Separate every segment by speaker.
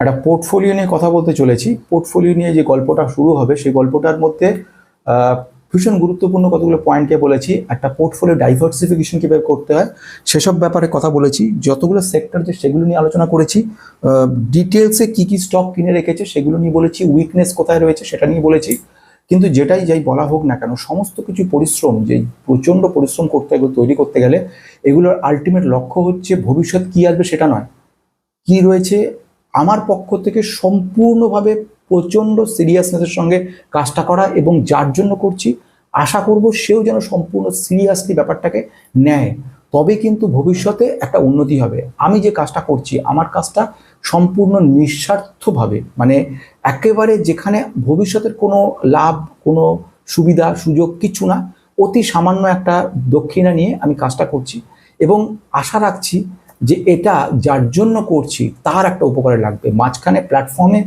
Speaker 1: একটা পোর্টফোলিও নিয়ে কথা বলতে চলেছি। পোর্টফোলিও নিয়ে যে গল্পটা শুরু হবে, সেই গল্পটার মধ্যে ভীষণ গুরুত্বপূর্ণ কতগুলো পয়েন্টকে বলেছি। একটা পোর্টফোলিও ডাইভার্সিফিকেশন কীভাবে করতে হয়, সেসব ব্যাপারে কথা বলেছি। যতগুলো সেক্টর যে সেগুলো নিয়ে আলোচনা করেছি। ডিটেলসে কি কি স্টক কিনে রেখেছে, সেগুলো নিয়ে বলেছি। উইকনেস কোথায় রয়েছে, সেটা নিয়ে বলেছি। কিন্তু যেটাই যাই বলা হোক না কেন, সমস্ত কিছু পরিশ্রম, যে প্রচণ্ড পরিশ্রম করতে তৈরি করতে গেলে, এগুলোর আলটিমেট লক্ষ্য হচ্ছে ভবিষ্যৎ কি আসবে সেটা নয়। কি রয়েছে আমার পক্ষ থেকে সম্পূর্ণভাবে প্রচণ্ড সিরিয়াসনেসের সঙ্গে কাজটা করা এবং যার জন্য করছি, আশা করব সেও যেন সম্পূর্ণ সিরিয়াসলি ব্যাপারটাকে নেয়। তবে কিন্তু ভবিষ্যতে একটা উন্নতি হবে। আমি যে কাজটা করছি, আমার কাজটা সম্পূর্ণ নিঃস্বার্থভাবে মানে একেবারে যেখানে ভবিষ্যতের কোনো লাভ, কোনো সুবিধা, সুযোগ কিছু না, অতি সামান্য একটা দক্ষিণা নিয়ে আমি কাজটা করছি। এবং আশা রাখছি যে এটা যার জন্য করছি, তার একটা উপকারে লাগবে। মাঝখানে প্ল্যাটফর্মে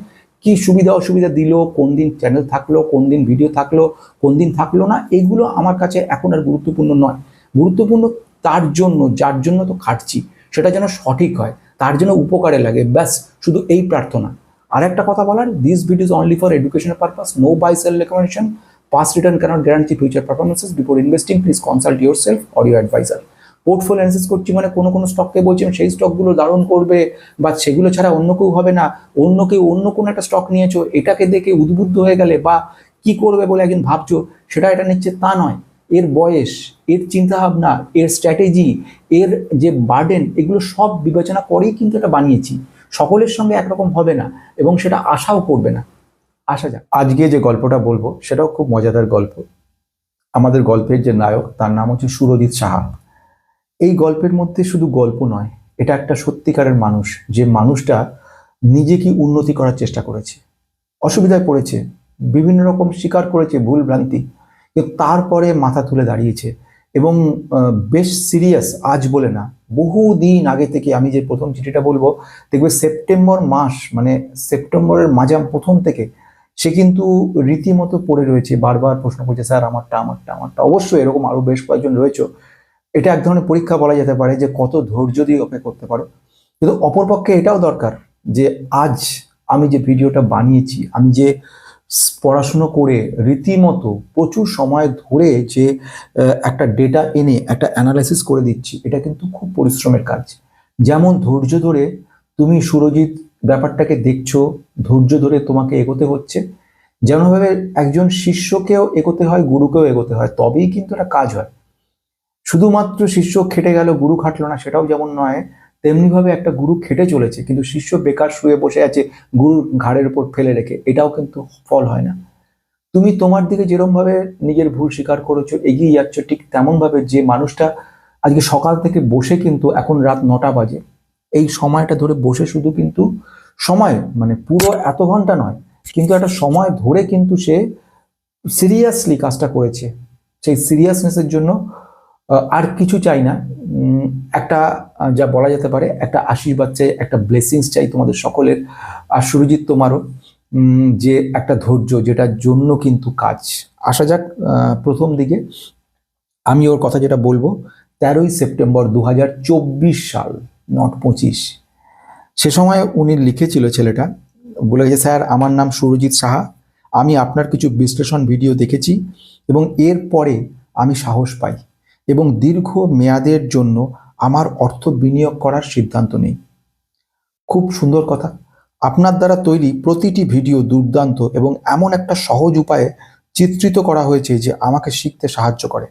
Speaker 1: কি সুবিধা অসুবিধা দিল, কোন দিন চ্যানেল থাকল, কোন দিন ভিডিও থাকল, কোন দিন থাকল না, এগুলো আমার কাছে এখন আর গুরুত্বপূর্ণ নয়। গুরুত্বপূর্ণ তার জন্য, যার জন্য তো খাটছি, সেটা যেন সঠিক হয়, তার জন্য উপকারে লাগে, ব্যাস, শুধু এই প্রার্থনা। আর একটা কথা বলার this videos only for educational purpose no buy sell recommendation past return can't guarantee future performances before investing please consult your self or your advisor portfolio analysis করছি মানে কোনো কোনো স্টককে বলছেন সেই স্টকগুলো দারুণ করবে বা সেগুলো ছাড়া অন্য কেউ হবে না। অন্য কেউ অন্য কোনো একটা স্টক নিয়েছো, এটাকে দেখে উদ্বুদ্ধ হয়ে গেলে বা কি করবে বলে একদিন ভাবছ, সেটা এটা নিচ্ছে তা নয়। এর বয়স, এর চিন্তাভাবনা, এর স্ট্র্যাটেজি এর যে বার্ডেন এগুলো সব বিবেচনা করেই কিন্তু এটা বানিয়েছি। সকলের সঙ্গে একরকম হবে না এবং সেটা আশাও করবে না। আসা যাক। আজকে যে গল্পটা বলব, সেটাও খুব মজাদার গল্প। আমাদের গল্পের যে নায়ক, তার নাম হচ্ছে সুরজিৎ সাহা। এই গল্পের মধ্যে শুধু গল্প নয়, এটা একটা সত্যিকারের মানুষ, যে মানুষটা নিজে কি উন্নতি করার চেষ্টা করেছে। অসুবিধায় পড়েছে, বিভিন্ন রকম স্বীকার করেছে, ভুল ভ্রান্তি, কিন্তু তারপরে মাথা তুলে দাঁড়িয়েছে এবং বেশ সিরিয়াস আজ বলে না বহুদিন আগে থেকে আমি যে প্রথম চিঠিটা বলব, দেখবে সেপ্টেম্বর মাস মানে সেপ্টেম্বরের মাঝাম প্রথম থেকে সে কিন্তু রীতিমতো পড়ে রয়েছে, বারবার প্রশ্ন করছে, স্যার, আমারটা আমারটা আমারটা। অবশ্যই এরকম আরও বেশ কয়েকজন রয়েছে এটা এক ধরনের পরীক্ষা বলা যেতে পারে যে কত ধৈর্য দিয়ে অপেক্ষা করতে পারো। কিন্তু অপরপক্ষে এটাও দরকার যে আজ আমি যে ভিডিওটা বানিয়েছি, আমি যে পড়াশুনো করে রীতিমতো প্রচুর সময় ধরে যে একটা ডেটা এনে, একটা অ্যানালাইসিস করে দিচ্ছি, এটা কিন্তু খুব পরিশ্রমের কাজ। যেমন ধৈর্য ধরে তুমি সুরজিৎ ব্যাপারটাকে দেখছ, ধৈর্য ধরে তোমাকে এগোতে হচ্ছে। যেমনভাবে একজন শিষ্যকেও এগোতে হয়, গুরুকেও এগোতে হয়, তবেই কিন্তু একটা কাজ হয়। শুধুমাত্র শিষ্য খেটে গেল, গুরু খাটলো না, সেটাও যেমন নয়, তেমনিভাবে একটা গুরু খেটে চলেছে, কিন্তু শিষ্য বেকার শুয়ে বসে আছে গুরুর ঘাড়ের উপর ফেলে রেখে, এটাও কিন্তু ফল হয় না। তুমি তোমার দিকে যেরমভাবে নিজের ভুল স্বীকার করেছ, এগিয়ে যাচ্ছ, ঠিক তেমনভাবে যে মানুষটা আজকে সকাল থেকে বসে কিন্তু এখন রাত নটা বাজে, এই সময়টা ধরে বসে শুধু কিন্তু সময় মানে পুরো এত ঘণ্টা নয়, কিন্তু একটা সময় ধরে কিন্তু সে সিরিয়াসলি কাজটা করেছে, সেই সিরিয়াসনেসের জন্য আর কিছু চাই না। একটা যা বলা যেতে পারে, একটা আশীর্বাদ চাই, একটা ব্লেসিংস চাই তোমাদের সকলের। আর সুরজিৎ তোমারও যে একটা ধৈর্য, যেটার জন্য কিন্তু কাজ। আসা যাক প্রথম দিকে। আমি ওর কথা যেটা বলব, তেরোই সেপ্টেম্বর দু হাজার চব্বিশ সাল, নট পঁচিশ। সে সময় উনি লিখেছিল ছেলেটা, বলে যে, স্যার, আমার নাম সুরজিৎ সাহা। আমি আপনার কিছু বিশ্লেষণ ভিডিও দেখেছি এবং এর পরে আমি সাহস পাই। এবং দীর্ঘ মেয়াদের জন্য আমার অর্থ বিনিয়োগ করার সিদ্ধান্ত নেই। খুব সুন্দর কথা। আপনার দ্বারা তৈরি প্রতিটি ভিডিও দুর্দান্ত এবং এমন একটা সহজ উপায়ে চিত্রিত করা হয়েছে যে আমাকে শিখতে সাহায্য করে।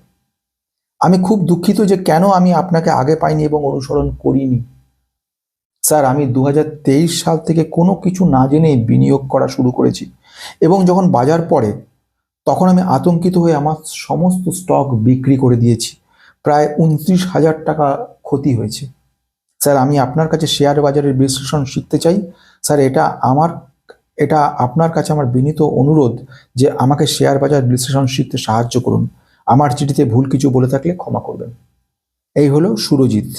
Speaker 1: আমি খুব দুঃখিত যে কেন আমি আপনাকে আগে পাইনি এবং অনুসরণ করিনি। স্যার, আমি দু হাজার তেইশ সাল থেকে কোনো কিছু না জেনেই বিনিয়োগ করা শুরু করেছি এবং যখন বাজার পড়ে, তখন আমি আতঙ্কিত হয়ে আমার সমস্ত স্টক বিক্রি করে দিয়েছি। প্রায় উনত্রিশ হাজার টাকা ক্ষতি হয়েছে। স্যার, আমি আপনার কাছে শেয়ার বাজারের বিশ্লেষণ শিখতে চাই। স্যার, এটা আমার, এটা আপনার কাছে আমার বিনীত অনুরোধ যে আমাকে শেয়ার বাজার বিশ্লেষণ শিখতে সাহায্য করুন। আমার চিঠিতে ভুল কিছু বলে থাকলে ক্ষমা করবেন। এই হলো সুরজিৎ।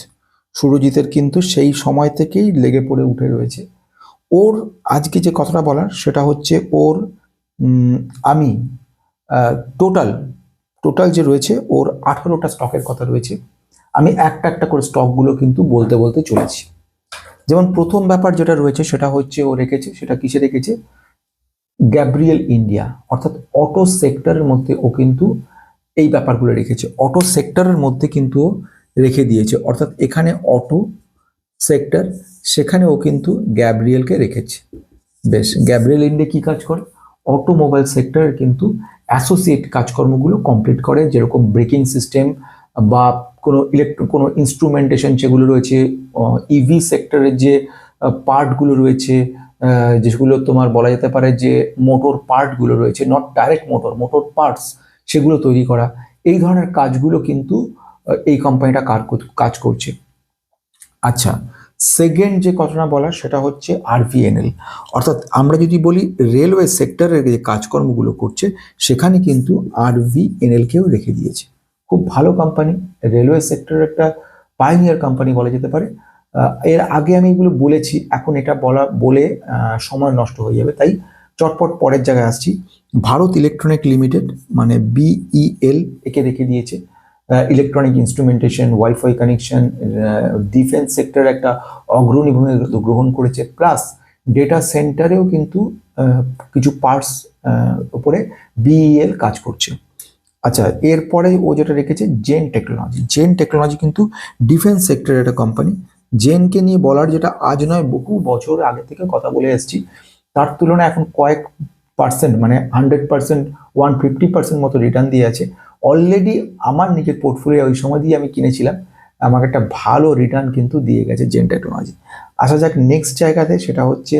Speaker 1: সুরজিতের কিন্তু সেই সময় থেকেই লেগে পড়ে উঠে রয়েছে। ওর আজকে যে কথাটা বলার সেটা হচ্ছে ওর আমি টোটাল টোটাল যে রয়েছে, ওর আঠারোটা স্টকের কথা রয়েছে। আমি একটা একটা করে স্টকগুলো কিন্তু বলতে বলতে চলেছি। যেমন প্রথম ব্যাপার যেটা রয়েছে, সেটা হচ্ছে ও রেখেছে, সেটা কিসে রেখেছে? গ্যাব্রিয়েল ইন্ডিয়া অর্থাৎ অটো সেক্টরের মধ্যে ও কিন্তু এই ব্যাপারগুলো রেখেছে। অটো সেক্টরের মধ্যে কিন্তু ও রেখে দিয়েছে। অর্থাৎ এখানে অটো সেক্টর সেখানে ও কিন্তু গ্যাব্রিয়েলকে রেখেছে। বেশ গ্যাব্রিয়েল ইন্ডিয়া কি কাজ করে? অটোমোবাইল সেক্টরের কিন্তু অ্যাসোসিয়েট কাজকর্মগুলো কমপ্লিট করে, যেরকম ব্রেকিং সিস্টেম বা কোনো ইলেকট্রো কোনো ইনস্ট্রুমেন্টেশন যেগুলো রয়েছে ইভি সেক্টরের যে পার্টগুলো রয়েছে যেগুলো তোমার বলা যেতে পারে যে মোটর পার্টগুলো রয়েছে not direct motor motor parts সেগুলো তৈরি করা, এই ধরনের কাজগুলো কিন্তু এই কোম্পানিটা কাজ করছে। আচ্ছা সেকেন্ড যে কথাটা বলার সেটা হচ্ছে আরভিএনএল অর্থাৎ আমরা যদি বলি রেলওয়ে সেক্টরের যে কাজকর্মগুলো করছে, সেখানে কিন্তু আরভিএনএলকেও রেখে দিয়েছে। খুব ভালো কোম্পানি রেলওয়ে সেক্টরের একটা পাইনিয়ার কোম্পানি বলা যেতে পারে। এর আগে আমি এগুলো বলেছি, এখন এটা বলা, বলে সময় নষ্ট হয়ে যাবে। তাই চটপট পরের জায়গায় আসছি। ভারত ইলেকট্রনিক লিমিটেড মানে বিইএল একে রেখে দিয়েছে। Electronic instrumentation wifi connection defence sector একটা অগ্রণী ভূমিকা গ্রহণ করেছে। প্লাস ডেটা সেন্টারেও কিন্তু কিছু পার্টস উপরে বিইএল কাজ করছে। আচ্ছা এরপরে ও যেটা রেখেছে জেন টেকনোলজি জেন টেকনোলজি কিন্তু ডিফেন্স সেক্টরের একটা কোম্পানি জেনকে নিয়ে বলার যেটা আজ নয়, বহু বছর আগে থেকে কথা বলে এসেছি। তার তুলনায় এখন কয়েক পার্সেন্ট মানে hundred percent one fifty percent মতো রিটার্ন দিয়ে আছে। অলরেডি আমার নিজের পোর্টফোলিও ওই সময় দিয়ে আমি কিনেছিলাম। আমাকে একটা ভালো রিটার্ন কিন্তু দিয়ে গেছে জেন টেকনোলজি আসা যাক নেক্সট জায়গাতে সেটা হচ্ছে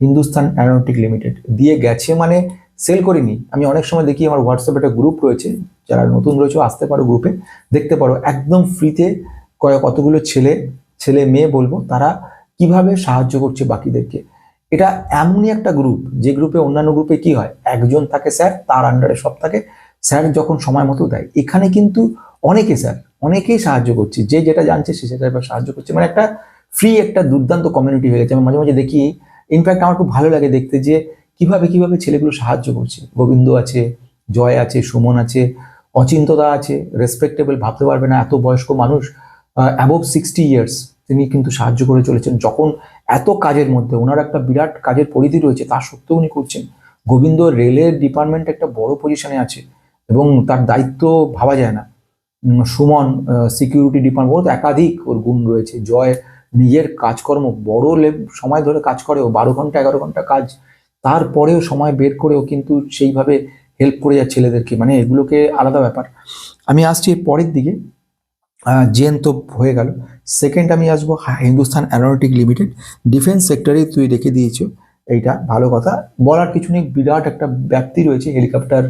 Speaker 1: হিন্দুস্তান অ্যারোনটিক লিমিটেড দিয়ে গেছে মানে সেল করিনি। আমি অনেক সময় দেখি আমার হোয়াটসঅ্যাপে একটা গ্রুপ রয়েছে। যারা নতুন রয়েছে, আসতে পারো গ্রুপে দেখতে পারো, একদম ফ্রিতে কয়েক কতগুলো ছেলে ছেলে মেয়ে বলব, তারা কীভাবে সাহায্য করছে বাকিদেরকে। এটা এমনই একটা গ্রুপ যে গ্রুপে অন্যান্য গ্রুপে কি হয়? একজন থাকে স্যার তার আন্ডারে সব থাকে। স্যার যখন সময় মতো দেয়, এখানে কিন্তু অনেকে স্যার, অনেকেই সাহায্য করছে, যে যেটা জানছে সে সেটা এবার সাহায্য করছে। মানে একটা ফ্রি একটা দুর্দান্ত কমিউনিটি হয়ে গেছে। আমি মাঝে মাঝে দেখি ইনফ্যাক্ট আমার খুব ভালো লাগে দেখতে যে কীভাবে কীভাবে ছেলেগুলো সাহায্য করছে। গোবিন্দ আছে, জয় আছে, সুমন আছে অচিন্তদা আছে রেসপেক্টেবল ভাবতে পারবে না, এত বয়স্ক মানুষ অ্যাবভ সিক্সটি ইয়ার্স তিনি কিন্তু সাহায্য করে চলেছেন। যখন এত কাজের মধ্যে, ওনার একটা বিরাট কাজের পরিধি রয়েছে, তা সত্ত্বেও উনি করছেন। গোবিন্দ রেলের ডিপার্টমেন্ট একটা বড় পজিশনে আছে। এবং তার দায়িত্ব ভাবা যায় না। সুমন সিকিউরিটি ডিপার্টমেন্ট একাধিক ওর গুণ রয়েছে। জয় নিজের কাজকর্ম, বড় সময় ধরে কাজ করে ও বারো ঘণ্টা, এগারো ঘণ্টা কাজ, তারপরেও সময় বের করেও কিন্তু সেইভাবে হেল্প করে যায় ছেলেদেরকে। মানে এগুলোকে আলাদা ব্যাপার। আমি আসছি পরের দিকে। জেন তো হয়ে গেল। সেকেন্ড আমি আসব হিন্দুস্তান অ্যারোনটিক লিমিটেড। ডিফেন্স সেক্টরে তুই রেখে দিয়েছ। এইটা ভালো কথা। বলার কিছু নেই, বিরাট একটা ব্যাপ্তি রয়েছে হেলিকপ্টার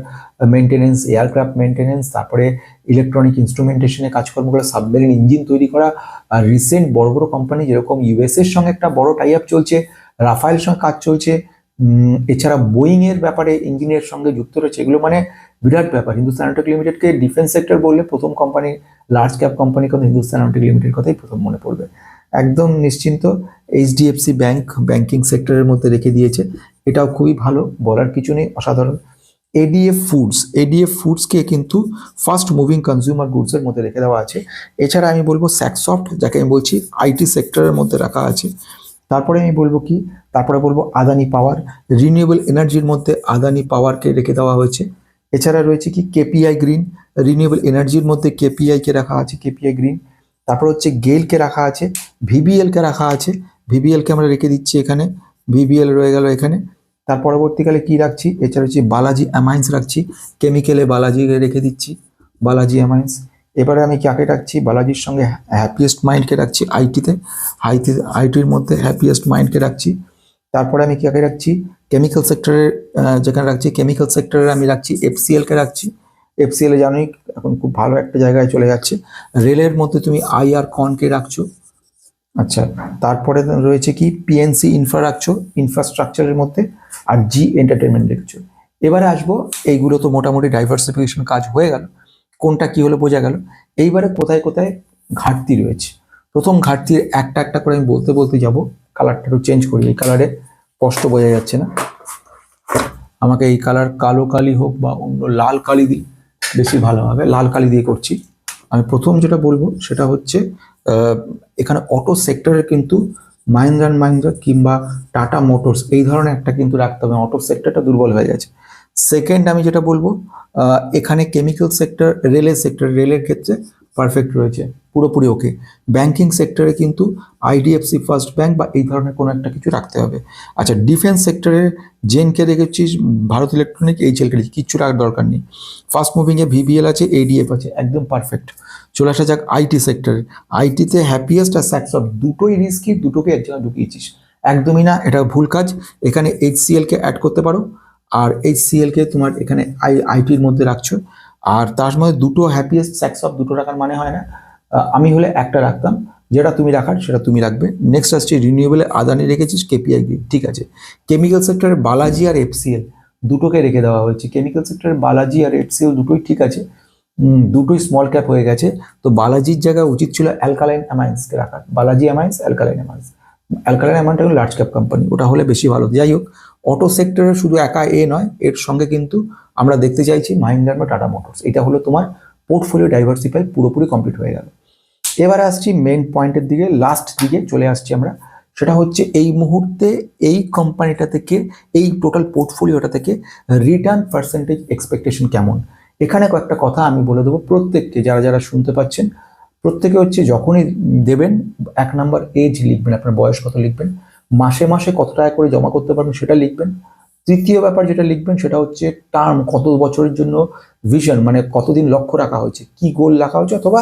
Speaker 1: মেনটেনেন্স এয়ারক্রাফট মেনটেনেন্স তারপরে ইলেকট্রনিক ইনস্ট্রুমেন্টেশনের কাজকর্মগুলো সাবমেরিন ইঞ্জিন তৈরি করা, আর রিসেন্ট বড় বড় কোম্পানি যেরকম ইউএস এর সঙ্গে একটা বড় টাই আপ চলছে রাফায়েল সঙ্গে কাজ চলছে এছাড়া বোয়িং এর ব্যাপারে ইঞ্জিনিয়ার সঙ্গে যুক্ত রয়েছে, এগুলো মানে বিরাট ব্যাপার। হিন্দুস্তান অ্যারোনটিক লিমিটেডকে ডিফেন্স সেক্টর বললে প্রথম কোম্পানি লার্জ ক্যাপ কোম্পানি কিন্তু হিন্দুস্তান অ্যারোনটিক লিমিটেড কথাই প্রথম মনে পড়বে। একদম নিশ্চিন্ত এইচডিএফসি ব্যাংক, ব্যাংকিং সেক্টরের মধ্যে রেখে দিয়েছে। এটাও খুবই ভালো, বলার কিছু নেই, অসাধারণ। এডিএফ ফুডস, এডিএফ ফুডসকে কিন্তু ফার্স্ট মুভিং কনজিউমার গুডসের মধ্যে রেখে দেওয়া আছে। এছাড়া আমি বলব স্যাকসফট, যাকে আমি বলছি, আইটি সেক্টরের মধ্যে রাখা আছে। তারপরে আমি বলব কি? তারপরে বলব আদানি পাওয়ার, রিনিউয়েবল এনার্জির মধ্যে আদানি পাওয়ারকে রেখে দেওয়া হয়েছে। এছাড়া রয়েছে কি? কেপিআই গ্রিন, রিনিউয়েবল এনার্জির মধ্যে কেপিআই কে রাখা আছে, কেপিআই গ্রিন। তারপর হচ্ছে গেলকে রাখা আছে ভিবিএলকে রাখা আছে ভিবিএল কে আমরা রেখে দিচ্ছি এখানে ভিবিএল রয়ে গেল এখানে। তার পরবর্তীকালে কি রাখছি? এছাড়া হচ্ছে বালাজি অ্যামাইন্স রাখছি কেমিক্যালে বালাজি রেখে দিচ্ছি বালাজি অ্যামাইন্স এবারে আমি কাকে রাখছি? বালাজির সঙ্গে হ্যাপিয়েস্ট মাইন্ডকে রাখছি আইটিতে আইটি আইটির মধ্যে হ্যাপিয়েস্ট মাইন্ডকে রাখছি। তারপরে আমি কাকে রাখছি? কেমিক্যাল সেক্টরের যেখানে রাখছি কেমিক্যাল সেক্টরে আমি রাখছি এফসিএলকে রাখছি। এফসিএল জানোই, এখন খুব ভালো একটা জায়গায় চলে যাচ্ছে। রেলের মধ্যে তুমি আইআর কনকে রাখছো। আচ্ছা তারপরে রয়েছে কি? পিএনসি ইনফ্রা রাখছো ইনফ্রাস্ট্রাকচারের মধ্যে, আর জি এন্টারটেনমেন্ট রাখছো এবারে আসব, এইগুলো তো মোটামুটি ডাইভার্সিফিকেশন কাজ হয়ে গেল। কোনটা কি হলো বোঝা গেল। এইবারে কোথায় কোথায় ঘাটতি রয়েছে। প্রথম ঘাটতির একটা একটা করে আমি বলতে বলতে যাব। কালারটা একটু চেঞ্জ করি, এই কালারে স্পষ্ট বোঝা যাচ্ছে না। আমাকে এই কালার কালো কালি হোক বা অন্য লাল কালি দিই বেশি ভালো হবে, লাল কালি দিয়ে করছি। আমি প্রথম যেটা বলব সেটা হচ্ছে এখানে অটো সেক্টরের কিন্তু মাহিন্দ্রা অ্যান্ড মাহিন্দ্রা কিংবা টাটা মোটরস এই ধরনের একটা কিন্তু রাখতে হবে অটো সেক্টরটা দুর্বল হয়ে গেছে সেকেন্ড আমি যেটা বলব এখানে কেমিক্যাল সেক্টর রেলের সেক্টর রেলের ক্ষেত্রে পারফেক্ট রয়েছে, পুরোপুরি ওকে ব্যাংকিং সেক্টরে কিন্তু আইডিএফসি ফার্স্ট ব্যাংক বা এই ধরনের কোনো একটা কিছু রাখতে হবে। আচ্ছা ডিফেন্স সেক্টরে জেনকে রেখেছিস ভারত ইলেকট্রনিক এইচএলকে রেখেছিস কিচ্ছু রাখার দরকার নেই। ফার্স্ট মুভিংয়ে ভিবিএল আছে এডিএফ আছে, একদম পারফেক্ট চলে আসা যাক আইটি সেক্টরে আইটিতে হ্যাপিয়েস্ট আর স্যাক্সঅফ দুটোই রিস্কি দুটোকে এক জায়গায় ঢুকিয়েছিস। একদমই না, এটা ভুল কাজ। এখানে এইচসিএলকে অ্যাড করতে পারো। আর এইচসিএলকে তোমার এখানে আই আইটির মধ্যে রাখছো। আর তার মধ্যে দুটো হ্যাপিয়েস্ট স্যাক্স অফ দুটো রাখার মানে হয় না। আমি হলে একটা রাখতাম, যেটা তুমি রাখার সেটা তুমি রাখবে। নেক্সট আসছে রিনিউয়েবলে আদানি রেখেছিস কেপিআই ঠিক আছে। কেমিক্যাল সেক্টরে বালাজি আর এফসিএল দুটোকে রেখে দেওয়া হয়েছে। কেমিক্যাল সেক্টরে বালাজি আর এফসিএল দুটোই ঠিক আছে। দুটোই স্মল ক্যাপ হয়ে গেছে। তো বালাজির জায়গায় উচিত ছিল অ্যালকালাইন অ্যামাইন্সকে রাখার। Balaji amines alkaline amines alkaline অ্যামাউন্টটা হলো লার্জ ক্যাপ কোম্পানি ওটা হলে বেশি ভালো। যাই হোক অটো সেক্টরে শুধু একা এ নয়, এর সঙ্গে কিন্তু আমরা দেখতে চাইছি মাহিন্দ্রা বা টাটা মোটরস। এটা হলো তোমার পোর্টফোলিও ডাইভার্সিফাই পুরোপুরি কমপ্লিট হয়ে গেল। এবারে আসছি মেন পয়েন্টের দিকে লাস্ট দিকে চলে আসছি আমরা। সেটা হচ্ছে এই মুহূর্তে এই কোম্পানিটা থেকে, এই টোটাল পোর্টফোলিওটা থেকে রিটার্ন পার্সেন্টেজ এক্সপেকটেশন কেমন? এখানে কয়েকটা কথা আমি বলে দেবো প্রত্যেককে, যারা যারা শুনতে পাচ্ছেন। প্রত্যেকে হচ্ছে যখনই দেবেন, এক নাম্বার এজ লিখবেন, আপনার বয়স কত লিখবেন, মাসে মাসে কত টাকা করে জমা করতে পারবেন সেটা লিখবেন। তৃতীয় ব্যাপার যেটা লিখবেন সেটা হচ্ছে টার্ম কত বছরের জন্য ভিশন মানে কতদিন লক্ষ্য রাখা হয়েছে, কি গোল রাখা হয়েছে, অথবা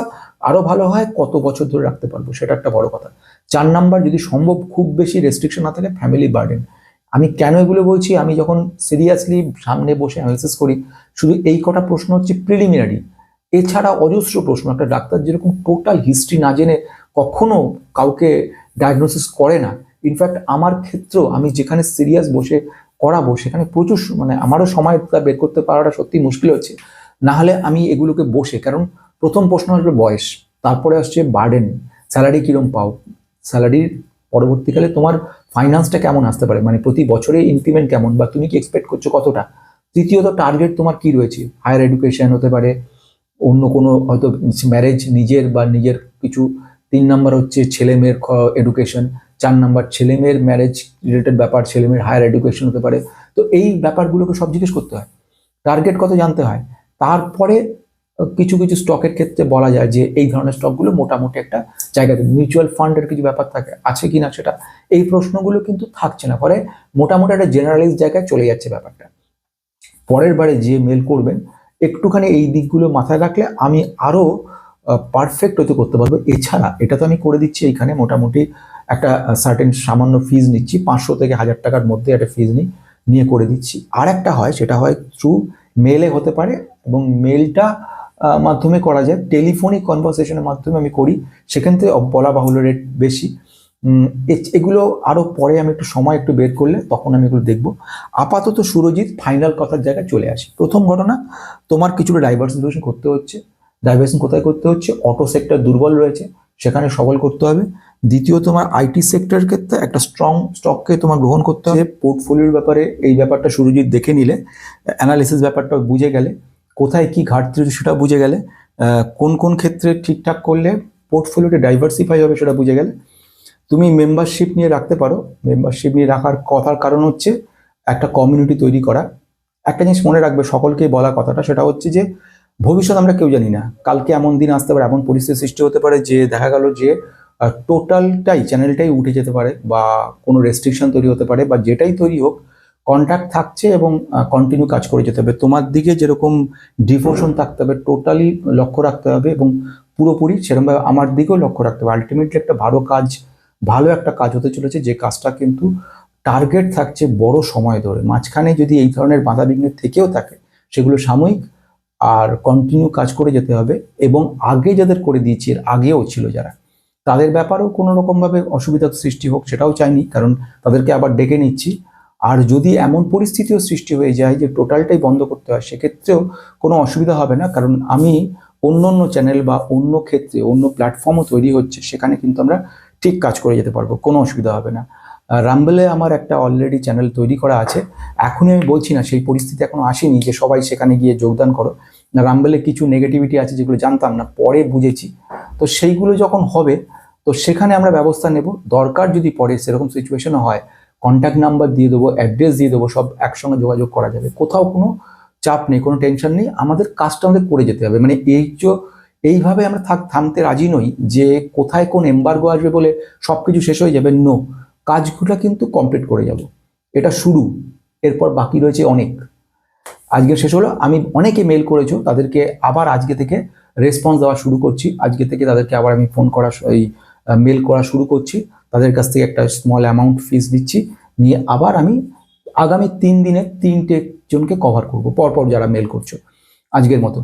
Speaker 1: আরও ভালো হয় কত বছর ধরে রাখতে পারব, সেটা একটা বড় কথা। চার নাম্বার যদি সম্ভব খুব বেশি রেস্ট্রিকশন না থাকে ফ্যামিলি বার্ডেন আমি কেন এগুলো বলছি? আমি যখন সিরিয়াসলি সামনে বসে অ্যানালিসিস করি, শুধু এই কটা প্রশ্ন হচ্ছে প্রিলিমিনারি এছাড়া অজস্র প্রশ্ন, একটা ডাক্তার যেরকম টোটাল হিস্ট্রি না জেনে কখনো কাউকে ডায়াগনোসিস করে না। ইনফ্যাক্ট আমার ক্ষেত্রেও আমি যেখানে সিরিয়াস বসে করাবো, সেখানে প্রচুর মানে আমারও সময়টা বের করতে পারাটা সত্যি মুশকিল হচ্ছে। না হলে আমি এগুলোকে বসে, কারণ প্রথম প্রশ্ন আসবে বয়স, তারপরে আসছে বার্ডেন, স্যালারি কিরম পাও? স্যালারির পরবর্তীকালে তোমার ফাইন্যান্সটা কেমন আসতে পারে? মানে প্রতি বছরে ইনক্রিমেন্ট কেমন? বা তুমি কি এক্সপেক্ট করছ কতটা? তৃতীয়ত টার্গেট তোমার কি রয়েছে? হায়ার এডুকেশন হতে পারে, অন্য কোনো হয়তো ম্যারেজ নিজের বা নিজের কিছু, তিন নাম্বার হচ্ছে ছেলে মেয়ের এডুকেশন চার নাম্বার ছেলে মেয়ের ম্যারেজ রিলেটেড ব্যাপার ছেলে মেয়ের হায়ার এডুকেশন হতে পারে। তো এই ব্যাপারগুলোকে সব জিজ্ঞেস করতে হয়। টার্গেট কত জানতে হয়। তারপরে কিছু কিছু স্টকের ক্ষেত্রে বলা যায় যে এই ধরনের স্টকগুলো মোটামুটি একটা জায়গাতে মিউচুয়াল ফান্ডের কিছু ব্যাপার থাকে, আছে কি না সেটা। এই প্রশ্নগুলো কিন্তু থাকছে না। ফলে মোটামুটি একটা জেনারেলাইজ জায়গায় চলে যাচ্ছে ব্যাপারটা। পরের বারে যে মেল করবেন, একটুখানি এই দিকগুলো মাথায় রাখলে আমি আরও পারফেক্ট হতে করতে পারব। এছাড়া এটা তো আমি করে দিচ্ছি এইখানে মোটামুটি একটা সার্টেন সামান্য ফিজ নিচ্ছি, পাঁচশো থেকে হাজার টাকার মধ্যে একটা ফিজ নিই নিয়ে করে দিচ্ছি। আর একটা হয়, সেটা হয় থ্রু মেলে হতে পারে এবং মেলটা মাধ্যমে করা যায়। টেলিফোনিক কনভারসেশনের মাধ্যমে আমি করি, সেখান থেকে বলা বাহুল্য রেট বেশি। এগুলো আরও পরে আমি একটু সময় একটু বের করলে তখন আমি এগুলো দেখব। আপাতত সুরজিৎ ফাইনাল কথার জায়গায় চলে আসি। প্রথম ঘটনা, তোমার কিছুটা ডাইভার্সিফিকেশন করতে হচ্ছে। ডাইভার্সিফিকেশন কোথায় করতে হচ্ছে? অটো সেক্টর দুর্বল রয়েছে, সেখানে সবল করতে হবে। দ্বিতীয় তোমার আইটি সেক্টরের ক্ষেত্রে একটা স্ট্রং স্টককে তোমার গ্রহণ করতে হবে। পোর্টফোলিওর ব্যাপারে এই ব্যাপারটা সুরজিৎ দেখে নিলে অ্যানালিসিস ব্যাপারটা বুঝে গেলে, কোথায় কি ঘাটতি রয়েছে সেটা বুঝে গেলে কোন কোন ক্ষেত্রে ঠিকঠাক করলে পোর্টফোলিওটা ডাইভার্সিফাই হবে সেটা বুঝে গেলে। তুমি মেম্বারশিপ নিয়ে রাখতে পারো। মেম্বারশিপ নিয়ে রাখার কথার কারণ হচ্ছে একটা কমিউনিটি তৈরি করা। একটা জিনিস মনে রাখবে সকলকে বলা কথাটা, সেটা হচ্ছে যে ভবিষ্যৎ আমরা কেউ জানি না। কালকে এমন দিন আসতে পারে, এমন পরিস্থিতি সৃষ্টি হতে পারে যে দেখা গেল যে টোটালটাই, চ্যানেলটাই উঠে যেতে পারে বা কোনো রেস্ট্রিকশন তৈরি হতে পারে বা যেটাই তৈরি হোক কন্ট্যাক্ট থাকছে এবং কন্টিনিউ কাজ করে যেতে হবে। তোমার দিকে যেরকম ডিভোশন থাকতে হবে টোটালি লক্ষ্য রাখতে হবে এবং পুরোপুরি সেরকমভাবে আমার দিকেও লক্ষ্য রাখতে হবে। আলটিমেটলি একটা ভালো কাজ, ভালো একটা কাজ হতে চলেছে যে কাজটা কিন্তু টার্গেট থাকছে বড় সময় ধরে। মাঝখানে যদি এই ধরনের বাধা বিঘ্ন থেকেও থাকে, সেগুলো সাময়িক আর কন্টিনিউ কাজ করে যেতে হবে এবং আগে যাদের করে দিয়েছি, এর আগেও ছিল যারা। তাদের ব্যাপারেও কোনো রকমভাবে অসুবিধার সৃষ্টি হোক সেটাও চাইনি, কারণ তাদেরকে আবার ডেকে নিচ্ছি। আর যদি এমন পরিস্থিতিও সৃষ্টি হয়ে যায় যে টোটালটাই বন্ধ করতে হয়, সেক্ষেত্রেও কোনো অসুবিধা হবে না, কারণ আমি অন্য অন্য চ্যানেল বা অন্য ক্ষেত্রে, অন্য প্ল্যাটফর্মও তৈরি হচ্ছে, সেখানে কিন্তু আমরা ঠিক কাজ করে যেতে পারব, কোনো অসুবিধা হবে না। রাম্বেলে আমার একটা অলরেডি চ্যানেল তৈরি করা আছে, এখনই আমি বলছি না, সেই পরিস্থিতি এখনও আসেনি যে সবাই সেখানে গিয়ে যোগদান করো। রাম্বেলে কিছু নেগেটিভিটি আছে যেগুলো জানতাম না, পরে বুঝেছি। তো সেইগুলো যখন হবে, তো সেখানে আমরা ব্যবস্থা নেব। দরকার যদি পরে সেরকম সিচুয়েশনও হয় কন্ট্যাক্ট নাম্বার দিয়ে দেবো অ্যাড্রেস দিয়ে দেবো, সব একসঙ্গে যোগাযোগ করা যাবে। কোথাও কোনো চাপ নেই, কোনো টেনশন নেই, আমাদের কাজটা আমাদের করে যেতে হবে। মানে এই যে, এইভাবে আমরা থাক, থামতে রাজি নই যে কোথায় কোন এম্বার্গো আসবে বলে সব কিছু শেষ হয়ে যাবে নো কাজগুলো কিন্তু কমপ্লিট করে যাব। এটা শুরু, এরপর বাকি রয়েছে অনেক। আজকে শেষ হলো। আমি অনেকে মেল করেছ, তাদেরকে আবার আজকে থেকে রেসপন্স দেওয়া শুরু করছি। আজকে থেকে তাদেরকে আবার আমি ফোন করা এই মেল করা শুরু করছি। তাদের কাছ থেকে একটা স্মল অ্যামাউন্ট ফিস দিচ্ছি নিয়ে আবার আমি আগামী তিন দিনে তিনটে জনকে কভার করব। পরপর যারা মেল করছ, আজকের মতো।